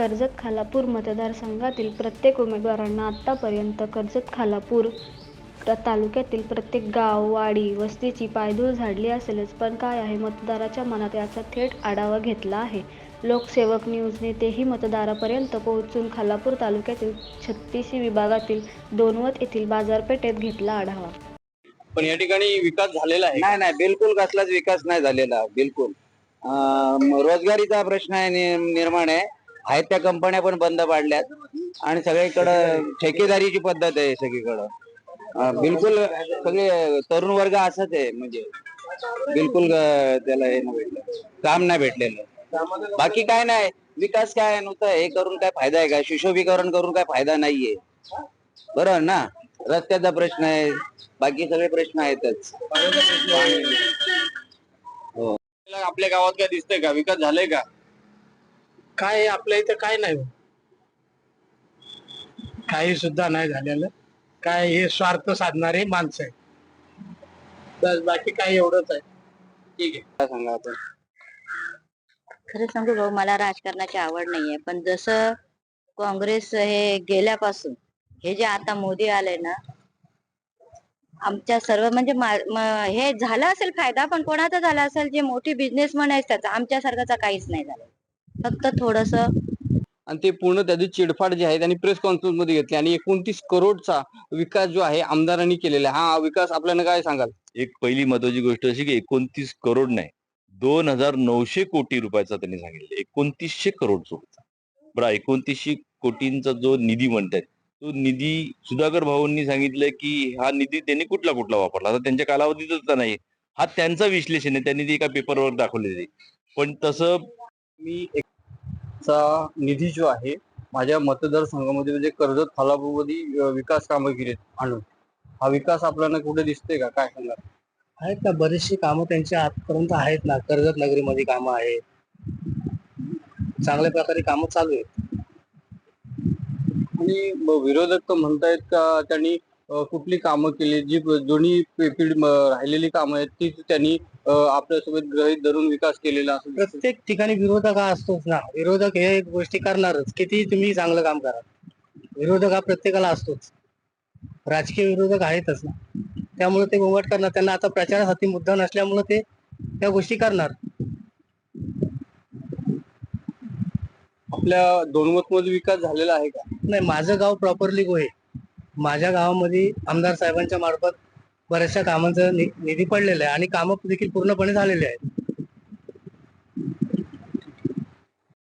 कर्जत खालापूर मतदारसंघातील प्रत्येक उमेदवारांना आत्तापर्यंत कर्जत खालापूर तालुक्यातील प्रत्येक गाव वाडी वस्तीची पायधूळ झाडली असेलच पण काय आहे? मतदाराच्या मनात याचा थेट आढावा घेतला आहे. लोकसेवक न्यूजने तेही मतदारापर्यंत पोहोचून खालापूर तालुक्यातील छत्तीसी विभागातील दोनवत येथील बाजारपेठेत घेतला आढावा. पण या ठिकाणी विकास झालेला आहे नाही नाही बिलकुल कसलाच विकास नाही झालेला बिलकुल. रोजगारीचा प्रश्न निर्माण आहे. आहेत त्या कंपन्या पण बंद पाडल्यात. आणि सगळीकडं ठेकेदारीची पद्धत आहे सगळीकडं. बिलकुल सगळे तरुण वर्ग असंच आहे म्हणजे बिलकुल त्याला हे नाही भेटलं. काम नाही भेटलेलं. बाकी काय नाही विकास काय आहे नुसतं हे करून काय फायदा आहे का? सुशोभीकरण करून काय फायदा नाहीये. बरोबर ना? रस्त्याचा प्रश्न आहे बाकी सगळे प्रश्न आहेतच. हो. आपल्या गावात काय दिसतंय का? विकास झालाय का? काय आपल्या इथं काय नाही हो. काही सुद्धा नाही झालेलं. काय हे स्वार्थ साधणारे माणसं आहे बस बाकी काय एवढंच आहे. ठीक आहे. काय सांगा आपण खरं सांगू भाऊ मला राजकारणाची आवड नाहीये. पण जसं काँग्रेस हे गेल्यापासून हे जे आता मोदी आले ना आमच्या सर्व म्हणजे हे झालं असेल फायदा पण कोणाचा झाला असेल? जे मोठी बिझनेसमन आहेत त्याचा. आमच्यासारखाचा काहीच नाही झाला. फक्त थोडस आणि ते पूर्ण त्याची चिडफाड जी आहे त्यांनी प्रेस कॉन्फरन्समध्ये घेतली. आणि एकोणतीस करोडचा विकास जो आहे आमदारांनी केलेला आहे. हा विकास आपल्याला काय सांगाल? एक पहिली महत्वाची गोष्ट अशी की एकोणतीस करोड नाही दोन हजार नऊशे कोटी रुपयाचा त्यांनी सांगितलं. एकोणतीसशे करोड होता बरं एकोणतीसशे कोटींचा जो निधी म्हणतात तो निधी सुधाकर भाऊंनी सांगितलं की हा निधी त्यांनी कुठला कुठला वापरला? आता त्यांच्या कालावधीतच नाही. हा त्यांचा विश्लेषण आहे. त्यांनी ते एका पेपरवर दाखवलेले पण तसं मी एक चा निधी जो आहे माझ्या मतदारसंघामध्ये म्हणजे कर्जत खालापूरमध्ये अं, विकास कामं केलीत आणून. हा विकास आपल्याला कुठे दिसतोय का? काय सांगा आहेत ना बरीचशी कामं त्यांच्या आजपर्यंत आहेत ना. कर्जत नगरीमध्ये कामं आहेत. चांगल्या प्रकारे कामं चालू आहेत. आणि विरोधक तर म्हणतायत का त्यांनी कुठली कामं केली? जी जुनी म- राहिलेली कामं आहेत ती त्यांनी आपल्यासोबत ग्रहित धरून विकास केलेला असं दिसतंय. प्रत्येक ठिकाणी विरोधक हा असतोच ना. विरोधक हे गोष्टी करणारच. किती तुम्ही चांगलं काम करा. विरोधक हा प्रत्येकाला असतोच. राजकीय विरोधक आहेतच ना. त्यामुळे ते गोंगाट करणार. त्यांना आता प्रचारासाठी मुद्दा नसल्यामुळे ते त्या गोष्टी करणार. आपल्या दोनमत मध्ये विकास झालेला आहे का? नाही माझं गाव प्रॉपरली गोहे माझ्या गावामध्ये आमदार साहेबांच्या मार्फत बऱ्याचशा कामांचं नि- निधी पडलेलं आहे आणि कामं देखील पूर्णपणे झालेले आहेत.